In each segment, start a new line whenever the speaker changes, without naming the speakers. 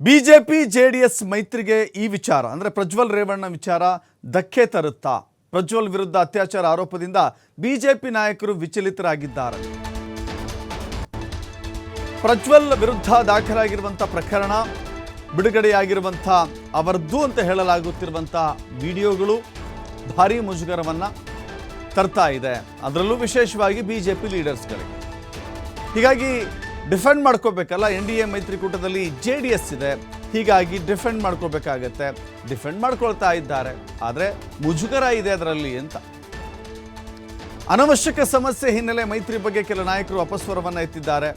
BJP S ಮೈತ್ರಿಗೆ ಈ ವಿಚಾರ, ಅಂದರೆ ಪ್ರಜ್ವಲ್ ರೇವಣ್ಣ ವಿಚಾರ ಧಕ್ಕೆ ತರುತ್ತಾ? ಪ್ರಜ್ವಲ್ ವಿರುದ್ಧ ಅತ್ಯಾಚಾರ ಆರೋಪದಿಂದ ಬಿಜೆಪಿ ನಾಯಕರು ವಿಚಲಿತರಾಗಿದ್ದಾರೆ. ಪ್ರಜ್ವಲ್ ವಿರುದ್ಧ ದಾಖಲಾಗಿರುವಂಥ ಪ್ರಕರಣ, ಬಿಡುಗಡೆಯಾಗಿರುವಂಥ ಅವರದ್ದು ಅಂತ ಹೇಳಲಾಗುತ್ತಿರುವಂಥ ವಿಡಿಯೋಗಳು ಭಾರೀ ಮುಜುಗರವನ್ನು ತರ್ತಾ ಇದೆ. ಅದರಲ್ಲೂ ವಿಶೇಷವಾಗಿ ಬಿಜೆಪಿ ಲೀಡರ್ಸ್ಗಳಿಗೆ ಹೀಗಾಗಿ ಡಿಫೆಂಡ್ ಮಾಡ್ಕೋಬೇಕಲ್ಲ ಎನ್ ಡಿ ಎ ಮೈತ್ರಿಕೂಟದಲ್ಲಿ ಜೆ ಡಿ ಎಸ್ ಇದೆ. ಹೀಗಾಗಿ ಡಿಫೆಂಡ್ ಮಾಡ್ಕೋಬೇಕಾಗತ್ತೆ. ಡಿಫೆಂಡ್ ಮಾಡ್ಕೊಳ್ತಾ ಇದ್ದಾರೆ. ಆದರೆ ಮುಜುಗರ ಇದೆ ಅದರಲ್ಲಿ ಅಂತ. ಅನವಶ್ಯಕ ಸಮಸ್ಯೆ ಹಿನ್ನೆಲೆ ಮೈತ್ರಿ ಬಗ್ಗೆ ಕೆಲ ನಾಯಕರು ಅಪಸ್ವರವನ್ನು ಎತ್ತಿದ್ದಾರೆ.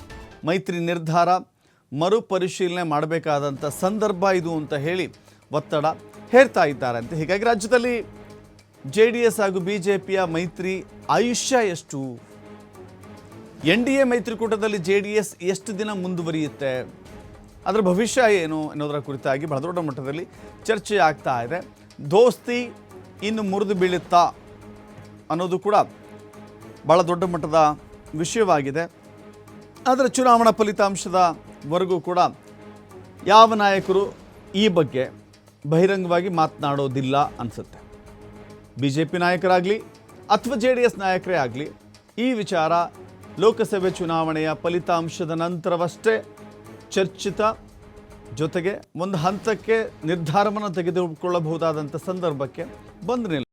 ಮೈತ್ರಿ ನಿರ್ಧಾರ ಮರುಪರಿಶೀಲನೆ ಮಾಡಬೇಕಾದಂಥ ಸಂದರ್ಭ ಇದು ಅಂತ ಹೇಳಿ ಒತ್ತಡ ಹೇರ್ತಾ ಇದ್ದಾರೆ ಅಂತ. ಹೀಗಾಗಿ ರಾಜ್ಯದಲ್ಲಿ ಜೆ ಡಿ ಎಸ್ ಹಾಗೂ ಬಿ ಜೆ ಪಿಯ ಮೈತ್ರಿ ಆಯುಷ್ಯ ಎಷ್ಟು? ಎನ್ ಡಿ ಎ ಮೈತ್ರಿಕೂಟದಲ್ಲಿ ಜೆ ಡಿ ಎಸ್ ಎಷ್ಟು ದಿನ ಮುಂದುವರಿಯುತ್ತೆ? ಅದರ ಭವಿಷ್ಯ ಏನು ಅನ್ನೋದರ ಕುರಿತಾಗಿ ಬಹಳ ದೊಡ್ಡ ಮಟ್ಟದಲ್ಲಿ ಚರ್ಚೆ ಆಗ್ತಾ ಇದೆ. ದೋಸ್ತಿ ಇನ್ನು ಮುರಿದು ಬೀಳುತ್ತಾ ಅನ್ನೋದು ಕೂಡ ಭಾಳ ದೊಡ್ಡ ಮಟ್ಟದ ವಿಷಯವಾಗಿದೆ. ಆದರೆ ಚುನಾವಣಾ ಫಲಿತಾಂಶದವರೆಗೂ ಕೂಡ ಯಾವ ನಾಯಕರು ಈ ಬಗ್ಗೆ ಬಹಿರಂಗವಾಗಿ ಮಾತನಾಡೋದಿಲ್ಲ ಅನಿಸುತ್ತೆ. ಬಿ ಜೆ ಪಿ ನಾಯಕರಾಗಲಿ ಅಥವಾ ಜೆ ಡಿ ಎಸ್ ನಾಯಕರೇ ಆಗಲಿ ಈ ವಿಚಾರ ಲೋಕಸಭೆ ಚುನಾವಣೆಯ ಫಲಿತಾಂಶದ ನಂತರವಷ್ಟೇ ಚರ್ಚಿತ ಜೊತೆಗೆ ಒಂದು ಹಂತಕ್ಕೆ ನಿರ್ಧಾರವನ್ನು ತೆಗೆದುಕೊಳ್ಳಬಹುದಾದಂಥ ಸಂದರ್ಭಕ್ಕೆ ಬಂದು